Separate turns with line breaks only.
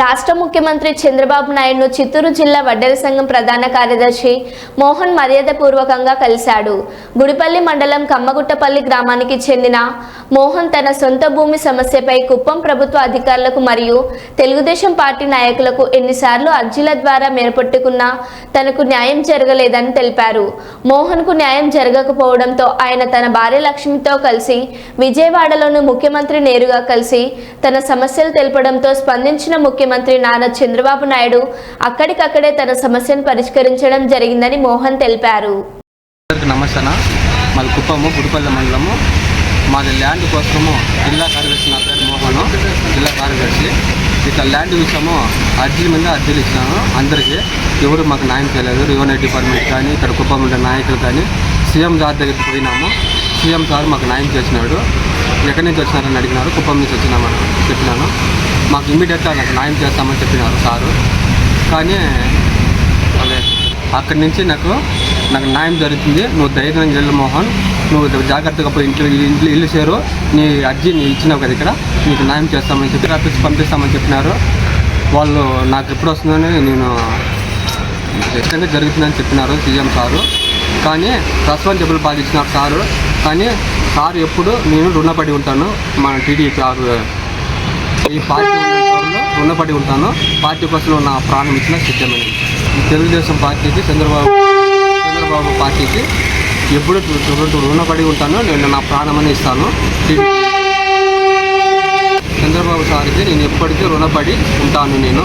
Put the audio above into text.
రాష్ట్ర ముఖ్యమంత్రి చంద్రబాబు నాయుడును చిత్తూరు జిల్లా వడ్డెర సంఘం ప్రధాన కార్యదర్శి మోహన్ మర్యాదపూర్వకంగా కలిశాడు. గుడిపల్లి మండలం కమ్మగుట్టపల్లి గ్రామానికి చెందిన మోహన్ తన సొంత భూమి సమస్యపై కుప్పం ప్రభుత్వ అధికారులకు మరియు తెలుగుదేశం పార్టీ నాయకులకు ఎన్నిసార్లు అర్జీల ద్వారా మేరపట్టుకున్నా తనకు న్యాయం జరగలేదని తెలిపారు. మోహన్కు న్యాయం జరగకపోవడంతో ఆయన తన భార్య లక్ష్మితో కలిసి విజయవాడలోని ముఖ్యమంత్రి నేరుగా కలిసి తన సమస్యలు తెలపడంతో స్పందించిన ముఖ్యమంత్రి ముఖ్యమంత్రి నారా చంద్రబాబు నాయుడు అక్కడికక్కడే తన సమస్యను పరిష్కరించడం జరిగిందని మోహన్ తెలిపారు.
అందరికీ మాది కుప్పము గుడిపల్లె మండలము. మాది ల్యాండ్ కోసము జిల్లా కార్యదర్శి నా పేరు మోహను జిల్లా కార్యదర్శి. ఇట్లా ల్యాండ్ విషయము అర్జీల మీద అర్జీలు ఇచ్చినాను. అందరికీ ఎవరు మాకు న్యాయం చేయలేదు. రెవెన్యూ డిపార్ట్మెంట్ కానీ ఇక్కడ కుప్పం ఉండే నాయకులు కానీ సీఎం సార్ దగ్గరికి పోయినాము. సీఎం సార్ మాకు న్యాయం చేసినాడు. ఎక్కడి నుంచి వచ్చినారని అడిగినారు. కుప్పం నుంచి వచ్చినామని చెప్పినాను. మాకు ఇమ్మీడియట్గా నాకు న్యాయం చేస్తామని చెప్పినారు సారు. కానీ అదే అక్కడి నుంచి నాకు నాకు న్యాయం జరుగుతుంది. నువ్వు ధైర్యం వెళ్ళు మోహన్. నువ్వు జాగ్రత్తగా పోయి ఇంట్లో ఇంట్లో ఇల్లు చేరు నీ అర్జీ నీ ఇచ్చినావు కదా ఇక్కడ. నీకు న్యాయం చేస్తామని చెప్పి రాపించి పంపిస్తామని చెప్పినారు. వాళ్ళు నాకు ఎప్పుడు వస్తుందని నేను ఖచ్చితంగా జరుగుతుందని చెప్పినారు సీఎం సారు. కానీ రెస్పాన్సిబుల్ బాగా ఇచ్చినారు సారు కానీ సార్ ఎప్పుడు నేను రుణపడి ఉంటాను. మన టీడీ సార్ ఈ పార్టీ రుణపడి ఉంటాను. పార్టీ కోసం నా ప్రాణం ఇచ్చిన సిద్ధమైన తెలుగుదేశం పార్టీకి చంద్రబాబు చంద్రబాబు పార్టీకి ఎప్పుడు రుణపడి ఉంటానో. నేను నా ప్రాణమని ఇస్తాను. చంద్రబాబు సార్కి నేను ఎప్పటికీ రుణపడి ఉంటాను నేను.